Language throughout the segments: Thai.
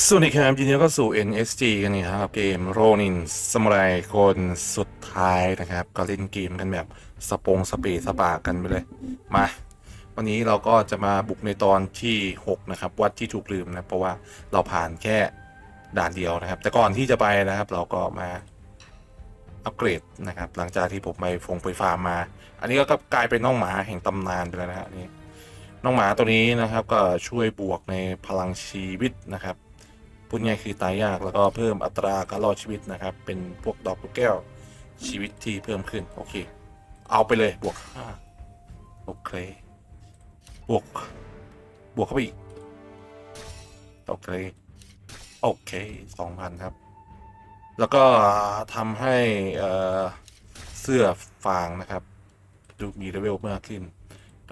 สวัสดีครับยินดีต้อนรับสู่ NSG กันนี่ครับเกมโรนินสมุไรคนสุดท้ายนะครับ ก็เล่นเกมกันแบบสปงสปซสปากันไปเลย มา วันนี้เราก็จะมาบุกในตอนที่ 6 นะครับ วัดที่ถูกลืมนะ เพราะว่าเราผ่านแค่ด่านเดียวนะครับ แต่ก่อนที่จะไปนะครับ เราก็มาอัปเกรดนะครับ หลังจากที่ผมไปฟงไปฟาร์มมา อันนี้ก็กลายเป็นน้องหมาแห่งตำนานไปแล้วนะฮะนี่น้องหมาตัวนี้นะครับ ก็ช่วยบวกในพลังชีวิตนะครับ พูดง่ายคือตายยากแล้วก็เพิ่มอัตราการรอดชีวิตนะครับ เป็นพวกดอกลูกแก้วชีวิตที่เพิ่มขึ้น โอเค เอาไปเลยบวกห้าโอเคบวก บวกเข้าไปอีกโอเคโอเคสองพันครับ แล้วก็ทำให้เสื้อฟางนะครับดูมีเลเวลมากขึ้น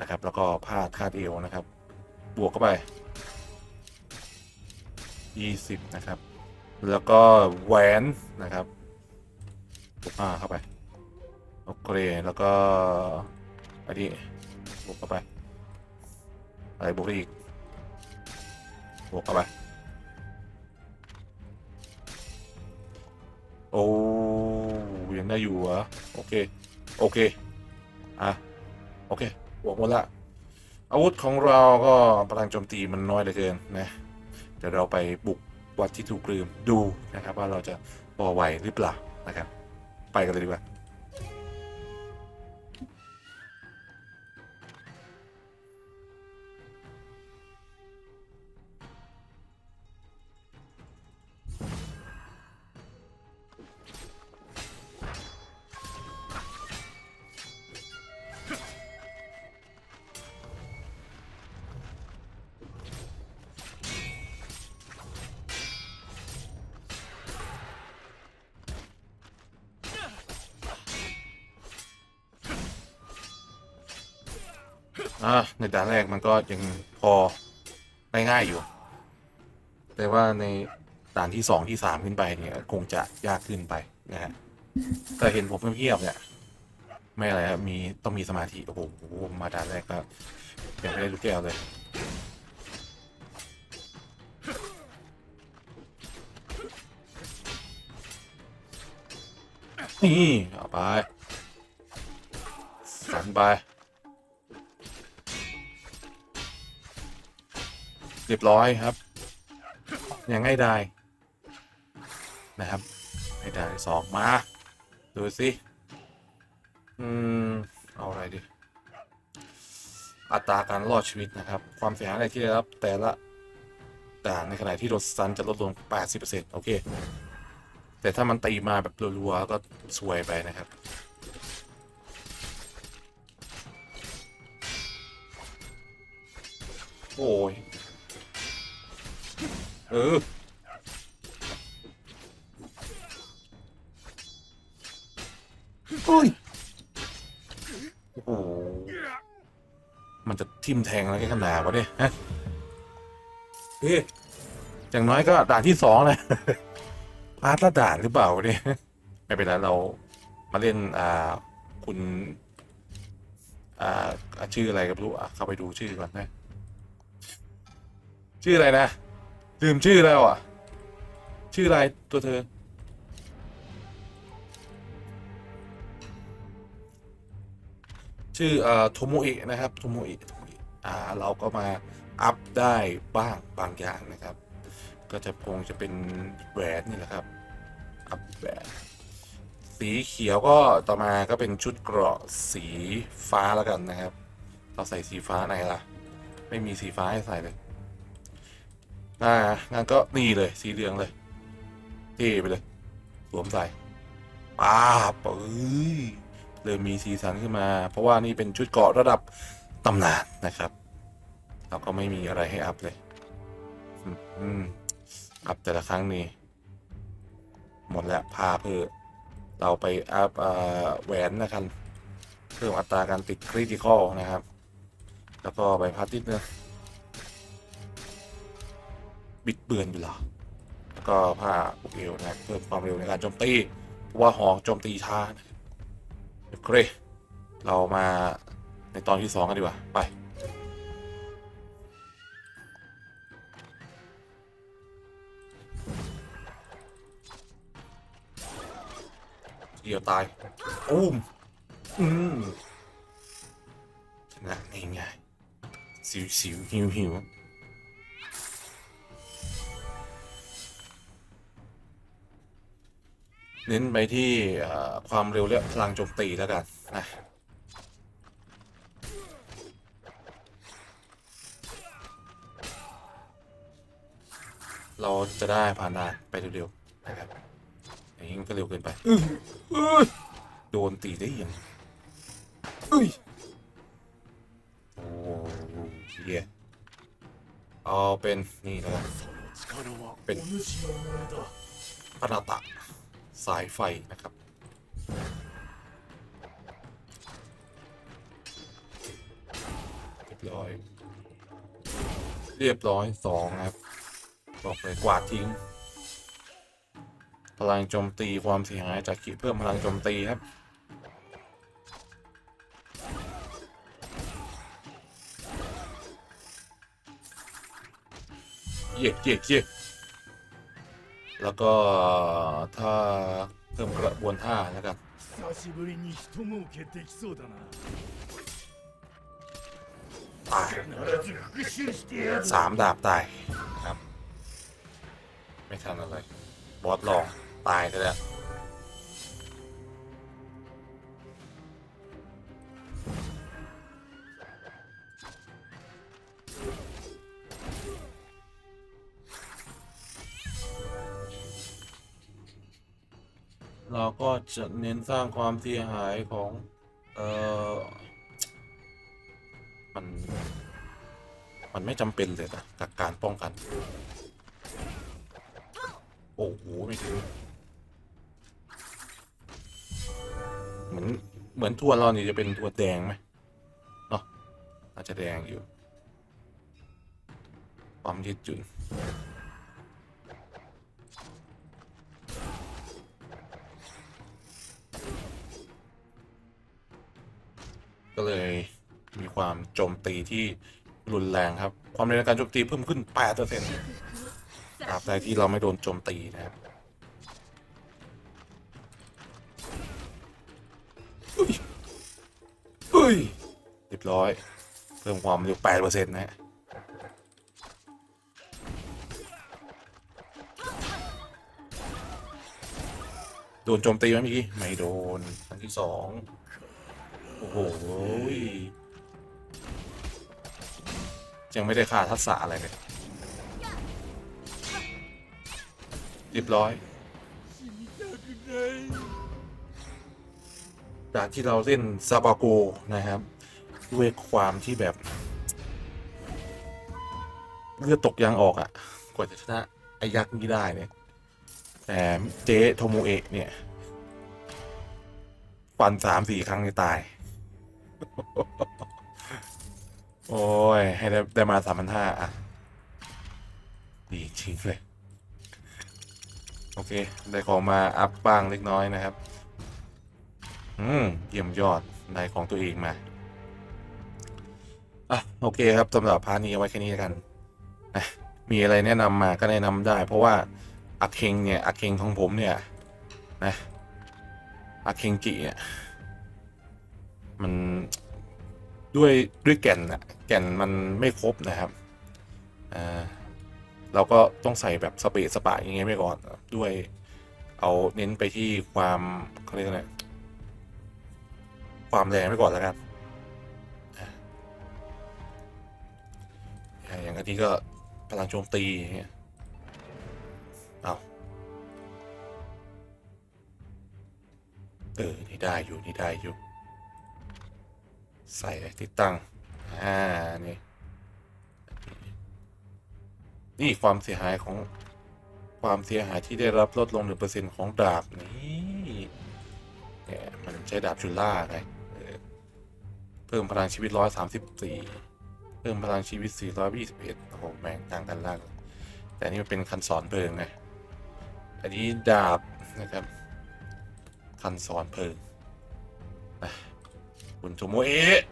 นะครับ แล้วก็ผ้าคาดเอวนะครับ บวกเข้าไป 20 นะครับ แล้วก็แหวนนะครับบวกห้าเข้าไป โอเค แล้วก็อันนี้บวกเข้าไป อะไรบวกได้อีกบวกเข้าไปโอ้ยังได้อยู่เหรอโอเค โอเค อะ โอเคบวกหมดละอาวุธของเราก็พลังโจมตีมันน้อยเหลือเกินนะ เดี๋ยวเราไปบุกวัดที่ถูกลืมดูนะครับ ว่าเราจะพอไหวหรือเปล่านะครับ ไปกันเลยดีกว่า อ่าในด่านแรกมันก็ยังพอได้ง่ายอยู่ แต่ว่าในด่านที่สองที่สามขึ้นไปเนี่ย คงจะยากขึ้นไปนะฮะแต่เห็นผมเงียบๆเนี่ย ไม่อะไรครับมีต้องมีสมาธิโอ้โหมาด่านแรกก็ยังไม่ได้ลูกแก้วเลยนี่เอาไปสันไป เรียบร้อยครับ ยังง่ายได้นะครับให้ได้สองมา ดูสิ อืม เอาอะไรดี อัตราการรอดชีวิตนะครับ ความเสียหายอะไรที่ได้รับแต่ละด่านในขณะที่รถซันจะลดลง 80%โอเค แต่ถ้ามันตีมาแบบรัวๆ ก็สวยไปนะครับโอ้ย เออโอ้ยโอ้โหมันจะทิ่มแทงอะไรกันขนาดวะเนี่ยฮะเฮ้ยอย่างน้อยก็ด่านที่สองเลยพาร์ทละด่านหรือเปล่าวะเนี่ยไม่เป็นไรเรามาเล่นอ่าคุณ อ่าชื่ออะไรก็ไม่รู้อะเข้าไปดูชื่อก่อนนะ ชื่ออะไรนะ ลืมชื่อแล้วอะ ชื่ออะไรตัวเธอ ชื่อเอ่อโทโมเอะนะครับโทโมเอะโทโมเอะอ่าเราก็มาอัพได้บ้างบางอย่างนะครับ ก็จะคงจะเป็นแหวนนี่แหละครับ อัพแหวนสีเขียวก็ต่อมาก็เป็นชุดเกราะสีฟ้าแล้วกันนะครับ เราใส่สีฟ้าไหนล่ะ ไม่มีสีฟ้าให้ใส่เลย อ่างั้นก็นี่เลยสีเหลืองเลยเท่ไปเลยสวมใส่ป้าบเอ้ยเริ่มมีสีสันขึ้นมา เพราะว่านี่เป็นชุดเกาะระดับตำนานนะครับเราก็ไม่มีอะไรให้อัพเลยอืมอัพแต่ละครั้งนี่หมดแล้วพาเพื่อเราไปอัพอแหวนนะครับเพิ่มอัตราการติดคริติคอลนะครับ แล้วก็ใบพัดนิดนึง บิดเบือนอยู่หรอแล้วก็ผ้าพวกเอวนะเพิ่มความเร็วในการโจมตีว่าหอกโจมตีช้านะโอเคเรามาในตอนที่สองกันดีกว่า ไปเดียวตายอุ้มอืมชนะง่ายๆสิวๆหิวๆ เน้นไปที่ความเร็วและพลังโจมตีแล้วกันนะเราจะได้ผ่านได้ไปเร็วๆนะครับอย่างนี้มันก็เร็วเกินไปโดนตีได้ยังโอ้ยเยเอาเป็นนี่นะเป็นพนาตา สายไฟนะครับ เรียบร้อย เรียบร้อยสองครับ บอกเลยกวาดทิ้ง พลังโจมตีความเสียหายจากขีดเพิ่มพลังโจมตีครับเย่เย่เย่ แล้วก็ถ้าเพิ่มกระบวนท่านะครับตายสามดาบตายครับ ไม่ทันอะไร บอสลอง ตายไปแล้ว เราก็จะเน้นสร้างความเสียหายของ เออมัน มันไม่จำเป็นเลยนะกับการป้องกัน โอ้โห ไม่ถึงเหมือน เหมือนทัวร์เรานี่จะเป็นทัวร์แดงไหมเนาะอาจจะแดงอยู่ ความยืดหยุ่น ก็เลยมีความโจมตีที่รุนแรงครับ ความเร็วในการโจมตีเพิ่มขึ้น8%ตราบใดที่เราไม่โดนโจมตีนะครับอุ้ยอุ้ยเรียบร้อย เพิ่มความเร็ว8%นะฮะโดนโจมตีไหมเมื่อกี้ ไม่โดนครั้งที่สอง โอ้โหยยังไม่ได้ค่าทักษะอะไรเลยเรียบร้อยจากที่เราเล่นซาบาโกนะครับ ด้วยความที่แบบ เลือดตกยางออกอะ่ะ กว่าจะชนะไอ้ยักษ์นี้ได้เนี่ย แต่เจ๊โทโมเอะเนี่ยฟันสามสี่ครั้งนี่ตาย โอ้ย ให้ได้ได้มาสามพันห้าอะ ดีจริงเลย โอเค ได้ของมาอัพบ้างเล็กน้อยนะครับ อืม เยี่ยมยอด ได้ของตัวเองมาอะโอเคครับสำหรับพาร์ทนี้เอาไว้แค่นี้กันนะมีอะไรแนะนำมาก็แนะนำได้ เพราะว่าอาเคงเนี่ยอาเคงของผมเนี่ย นะอาเคงจิเนี่ย มันด้วยด้วยแก่นอะแก่นมันไม่ครบนะครับอ่าเราก็ต้องใส่แบบสเปซสปะอย่างเงี้ยไปก่อนด้วยเอาเน้นไปที่ความเขาเรียกอะไรความแรงไปก่อนแล้วกันอย่างอันนี้ก็พลังโจมตีอย่างเงี้ยเอาเออ นี่ได้อยู่ นี่ได้อยู่ ใส่ติดตั้ง อ่า นี่ นี่ความเสียหายของความเสียหายที่ได้รับลดลง1%ของดาบนี่เนี่ยมันใช้ดาบจุล่าไงเพิ่มพลังชีวิต134เพิ่มพลังชีวิต421โอ้โหแม่งต่างกันล่างแต่นนี่มันเป็นคันสอนเพลิงไง อันนี้ดาบนะครับ คันสอนเพลิง คุณโทโมเอะ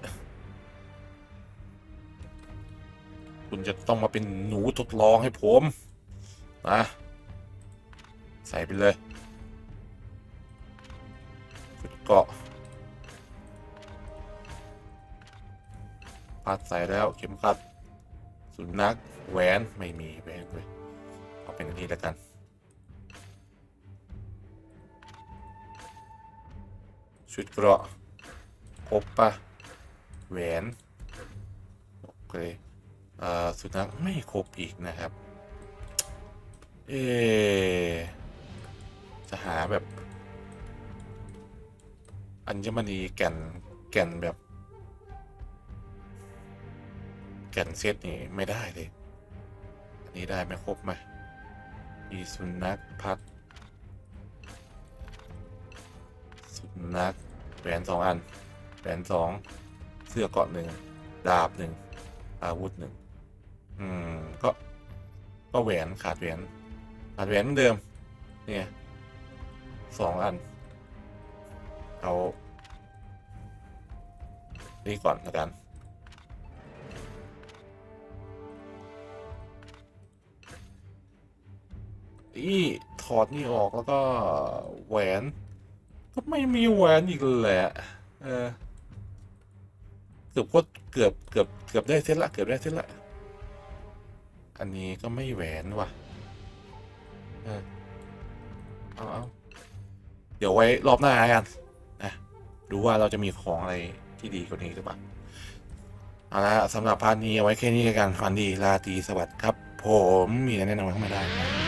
คุณจะต้องมาเป็นหนูทดลองให้ผมนะใส่ไปเลยเกาะพัดใส่แล้วเข็มขัด สุนัขแหวนไม่มีแหวนเลยเอาเป็นอันนี้แล้วกันชุดเกราะ ครบปะแหวนโอเคเออสุนัขไม่ครบอีกนะครับ เอจะหาแบบ อัญมณีแก่นแก่นแบบ แก่นเซตนี่ไม่ได้เลย อันนี้ได้ไหมครบไหมมีสุนัขพัด สุนัขแหวนสองอัน แหวนสองเสื้อเกาะหนึ่งดาบหนึ่งอาวุธหนึ่งอืมก็ก็แหวนขาดแหวนขาดแหวนเหมือนเดิม เนี่ยสองอัน เอานี่ก่อนละกัน นี่ถอดนี่ออกแล้วก็แหวน ก็ไม่มีแหวนอีกแหละ เออ กือบก็เกือบเกือบเกือบได้เซตละเกือบได้เซตละ อันนี้ก็ไม่แหวนว่ะ เออเอาเอาเดี๋ยวไว้รอบหน้ากันนะดูว่าเราจะมีของอะไรที่ดีกว่านี้หรือเปล่าเอาละสำหรับพาร์ทนี้เอาไว้แค่นี้กันฟันดีราตีสวัสดิ์ครับ ผมมีอะไรแนะนำเข้ามาได้